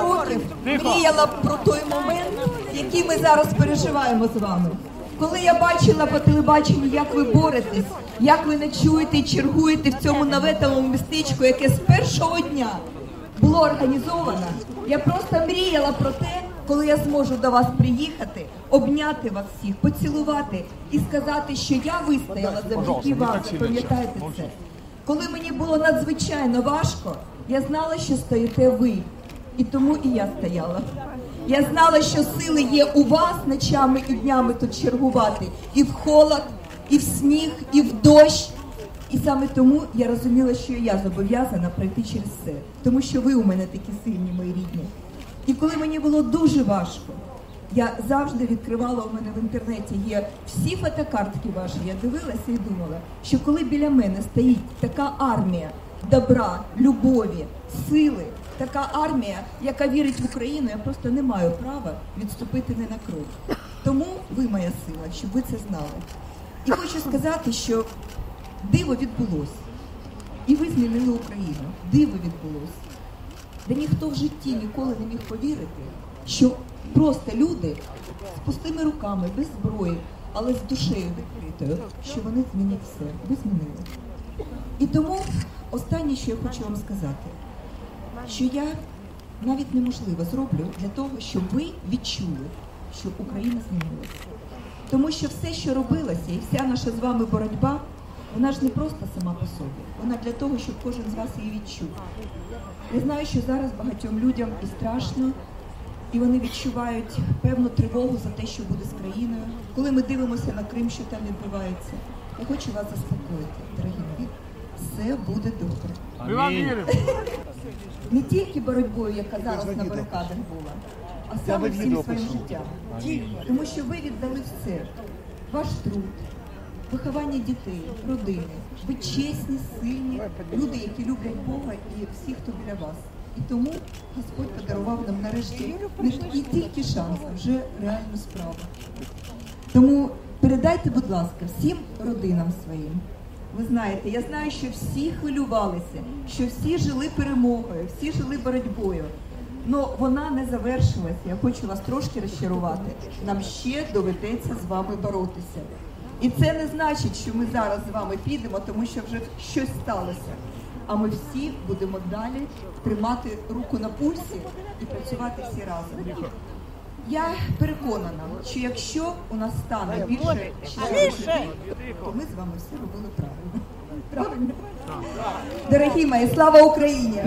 років мріяла про той момент, який ми зараз переживаємо з вами. Коли я бачила по телебаченню, як ви боретесь, як ви ночуєте і чергуєте в цьому наветовому містечку, яке з першого дня було організовано, я просто мріяла про те, коли я зможу до вас приїхати, обняти вас всіх, поцілувати і сказати, що я вистояла завдяки вам. Пам'ятаєте це? Коли мені було надзвичайно важко, я знала, що стоїте ви. І тому і я стояла. Я знала, що сили є у вас ночами і днями тут чергувати. І в холод, і в сніг, і в дощ. І саме тому я розуміла, що я зобов'язана пройти через це. Тому що ви у мене такі сильні, мої рідні. І коли мені було дуже важко, я завжди відкривала у мене в інтернеті є всі фотокартки ваші. Я дивилася і думала, що коли біля мене стоїть така армія добра, любові, сили, така армія, яка вірить в Україну, я просто не маю права відступити не на крок. Тому ви моя сила, щоб ви це знали. І хочу сказати, що диво відбулося. І ви змінили Україну. Диво відбулося. Де ніхто в житті ніколи не міг повірити, що просто люди з пустими руками, без зброї, але з душею відкритою, що вони змінять все. Ви змінили. І тому останнє, що я хочу вам сказати, що я навіть неможливо зроблю для того, щоб ви відчули, що Україна змінилася. Тому що все, що робилося, і вся наша з вами боротьба, вона ж не просто сама по собі. Вона для того, щоб кожен з вас її відчув. Я знаю, що зараз багатьом людям і страшно, і вони відчувають певну тривогу за те, що буде з країною. Коли ми дивимося на Крим, що там відбувається, я хочу вас заспокоїти, дорогі мої. Все буде добре. Ми вам віримо! Не тільки боротьбою, яка зараз на барикадах була, а саме всім своїм життям. Тому що ви віддали все. Ваш труд, виховання дітей, родини. Ви чесні, сильні, люди, які люблять Бога і всі, хто біля вас. І тому Господь подарував нам нарешті не тільки шанс, а вже реальну справу. Тому передайте, будь ласка, всім родинам своїм. Ви знаєте, я знаю, що всі хвилювалися, що всі жили перемогою, всі жили боротьбою. Ну вона не завершилася. Я хочу вас трошки розчарувати. Нам ще доведеться з вами боротися. І це не значить, що ми зараз з вами підемо, тому що вже щось сталося. А ми всі будемо далі тримати руку на пульсі і працювати всі разом. Я переконана, що якщо у нас стане більше людей, то ми з вами все робили правильно. Правильно? Дорогі мої, слава Україні!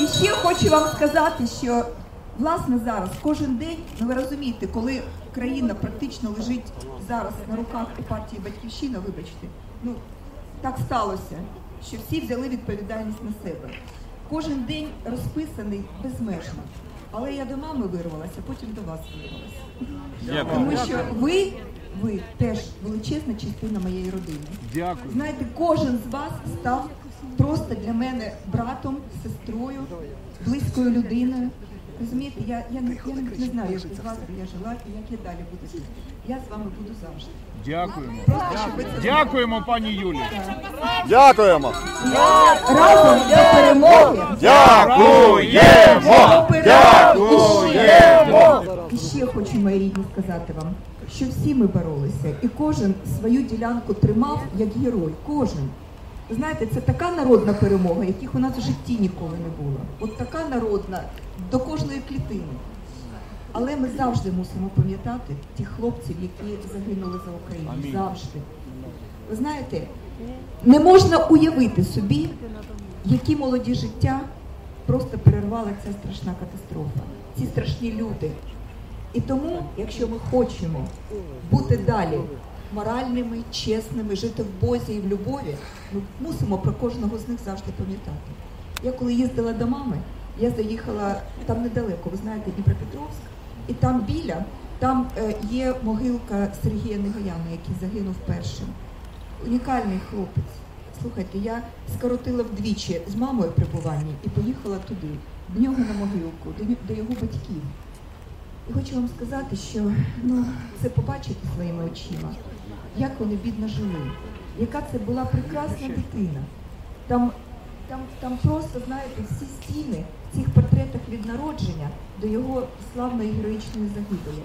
І ще хочу вам сказати, що власне зараз кожен день, ну ви розумієте, коли країна практично лежить зараз на руках у партії Батьківщина, вибачте, ну так сталося, що всі взяли відповідальність на себе. Кожен день розписаний безмежно. Але я до мами вирвалася, потім до вас вирвалася. Тому що ви, ви теж величезна частина моєї родини. Дякую. Знаєте, кожен з вас став просто для мене братом, сестрою, близькою людиною. Розумієте, я, я, не, я не знаю, як без вас я жила і як я далі буду жити. Я з вами буду завжди. Дякуємо. Просто щоб це. Дякуємо, пані Юлі. Дякуємо! разом до перемоги. Дякуємо! Дякуємо! І ще хочу, мої рідні, сказати вам, що всі ми боролися, і кожен свою ділянку тримав як герой. Кожен. Знаєте, це така народна перемога, яких у нас в житті ніколи не було. От така народна до кожної клітини. Але ми завжди мусимо пам'ятати тих хлопців, які загинули за Україну. Завжди. Ви знаєте, не можна уявити собі, які молоді життя просто перервала ця страшна катастрофа, ці страшні люди. І тому, якщо ми хочемо бути далі моральними, чесними, жити в Бозі і в любові, ми мусимо про кожного з них завжди пам'ятати. Я коли їздила до мами, я заїхала там недалеко, ви знаєте, Дніпропетровськ, і там біля, там е, є могилка Сергія Негояна, який загинув першим. Унікальний хлопець. Слухайте, я скоротила вдвічі з мамою перебування і поїхала туди, до нього на могилку, до, його батьків. І хочу вам сказати, що ну, це побачити своїми очима, як вони бідно жили, яка це була прекрасна дитина. Там, там, там просто, знаєте, всі стіни цих портретах від народження до його славної героїчної загибелі.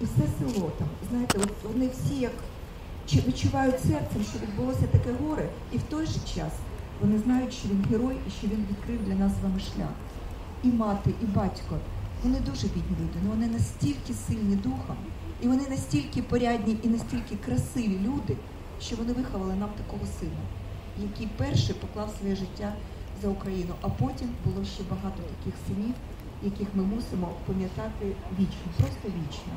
І все село там, знаєте, от вони всі як відчувають серцем, що відбулося таке горе, і в той же час вони знають, що він герой і що він відкрив для нас вами шлях. І мати, і батько. Вони дуже бідні люди, але вони настільки сильні духом, і вони настільки порядні і настільки красиві люди, що вони виховали нам такого сина, який перший поклав своє життя за Україну, а потім було ще багато таких синів, яких ми мусимо пам'ятати вічно, просто вічно.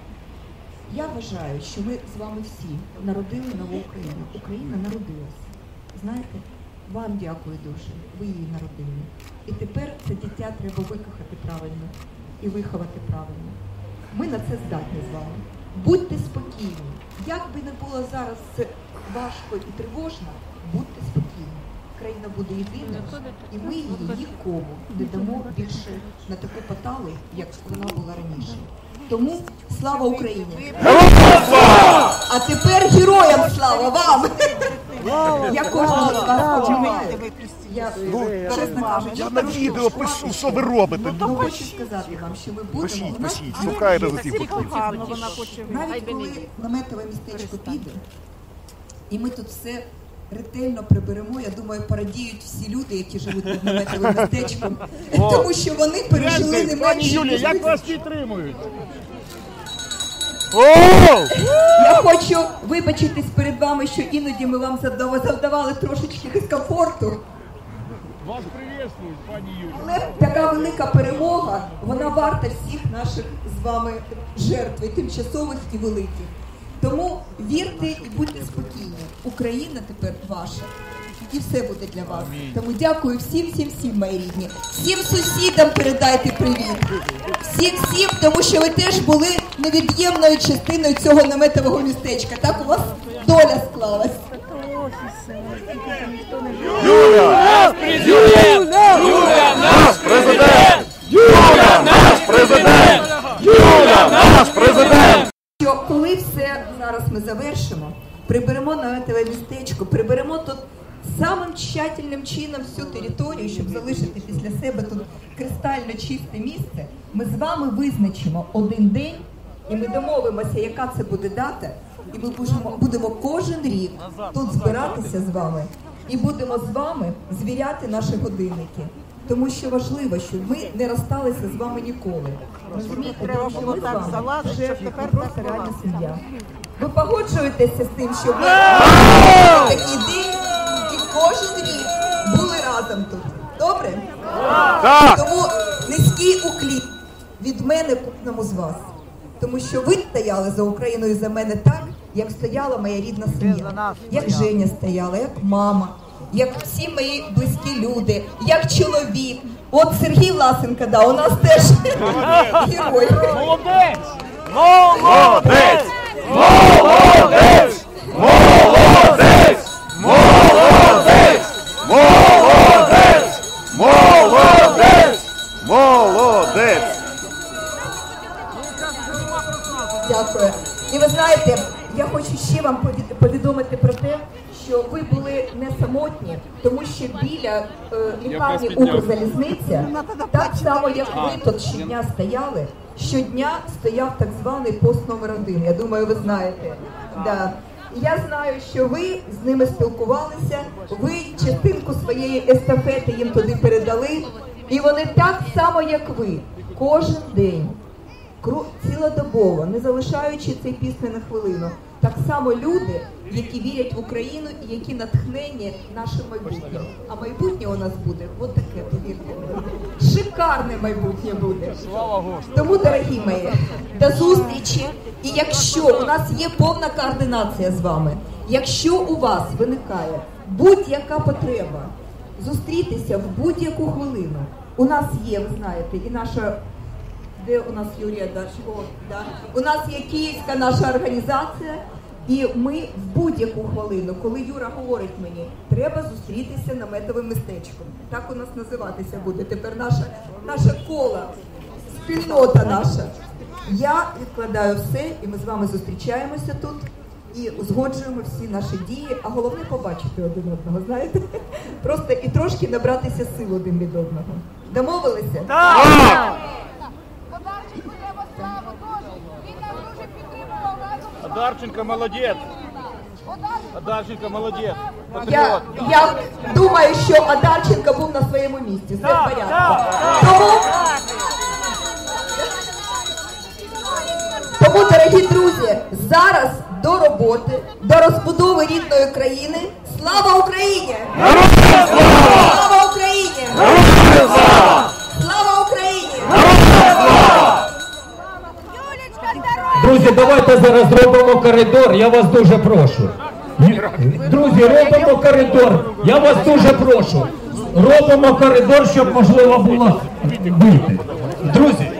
Я вважаю, що ми з вами всі народили нову Україну. Україна народилася. Знаєте, вам дякую дуже. Ви її народили. І тепер це дитя треба викохати правильно і виховати правильно. Ми на це здатні з вами. Будьте спокійні. Як би не було зараз важко і тривожно, будьте спокійні. Країна буде єдина, і ми її нікому не дамо більше на таку поталу, як вона була раніше. Тому слава Україні! А тепер героям слава вам! Я кожного з вас обіймаю. Я, чесно кажучи, Я на відео пишу, що ви робите. ну, хочу сказати вам, що ми будемо. Пишіть, пишіть, шукайте за ці Навіть. Навіть коли наметове містечко піде, і ми тут все ретельно приберемо, я думаю, порадіють всі люди, які живуть під наметовим містечком, тому що вони пережили не Пані менше. Юлія, ніж як вас підтримують? О! Я хочу вибачитись перед вами, що іноді ми вам завдав- завдавали трошечки дискомфорту. Вас приветствують, пані Юлія. Але така велика перемога, вона варта всіх наших з вами жертв, і тимчасових і великих. Тому вірте і будьте спокійні. Україна тепер ваша. І все буде для вас. Тому дякую всім, всім, всім, мої рідні. Всім сусідам передайте привіт. Всім, всім, тому що ви теж були невід'ємною частиною цього наметового містечка. Так у вас доля склалась. Юля! Юля! Наш президент! Юля! Наш президент! Юля! Наш президент! що коли все зараз ми завершимо, приберемо наметове містечко, приберемо тут самим тщательним чином всю територію, щоб залишити після себе тут кристально чисте місце, ми з вами визначимо один день, і ми домовимося, яка це буде дата, і ми будемо, будемо кожен рік тут збиратися з вами і будемо з вами звіряти наші годинники. Тому що важливо, щоб ми не розсталися з вами ніколи. Розумієте, що ми з вами вже просто реальна сім'я. Ви погоджуєтеся з тим, що ви такий день і кожен рік були разом тут. Добре? Тому низький уклін від мене кожному з вас. Тому що ви стояли за Україною і за мене так, як стояла моя рідна сім'я, як Женя стояла, як мама, як всі мої близькі люди, як чоловік. От Сергій Власенко, да, у нас теж герой. Молодець! Молодець! Молодець! Молодець! Молодець! Молодець! Молодець! Молодець! Дякую. І ви знаєте, я хочу ще вам повідомити про те, що ви були не самотні, тому що біля е, лікарні. Укрзалізниця, так само як ви тут щодня стояли, щодня стояв так званий пост номер один. Я думаю, ви знаєте. Да. Я знаю, що ви з ними спілкувалися, ви частинку своєї естафети їм туди передали, і вони так само, як ви, кожен день кру- цілодобово, не залишаючи цей пісня на хвилину. Так само люди, які вірять в Україну і які натхнені нашим майбутнім. А майбутнє у нас буде от таке, повірте. Шикарне майбутнє буде. Тому, дорогі мої, до зустрічі. І якщо у нас є повна координація з вами, якщо у вас виникає будь-яка потреба зустрітися в будь-яку хвилину, у нас є, ви знаєте, і наша. Де у нас Юрія Дашко? Да? У нас є київська наша організація, і ми в будь-яку хвилину, коли Юра говорить мені, треба зустрітися наметовим містечком. Так у нас називатися буде тепер наша, наша кола, спільнота наша. Я відкладаю все, і ми з вами зустрічаємося тут і узгоджуємо всі наші дії, а головне побачити один одного, знаєте? просто і трошки набратися сил один від одного. Домовилися? Подарчику треба славу теж. Він нас дуже підтримував разом. з Одарченко молодець. Одарченко молодець. Я, я думаю, що Адарченко був на своєму місці. Все в порядку. Тому, тому, дорогі друзі, зараз до роботи, до розбудови рідної країни. Слава Україні! Слава Україні! Друзі, давайте зараз зробимо коридор, я вас дуже прошу. Друзі, робимо коридор, я вас дуже прошу. Робимо коридор, щоб можливо було вийти. Друзі,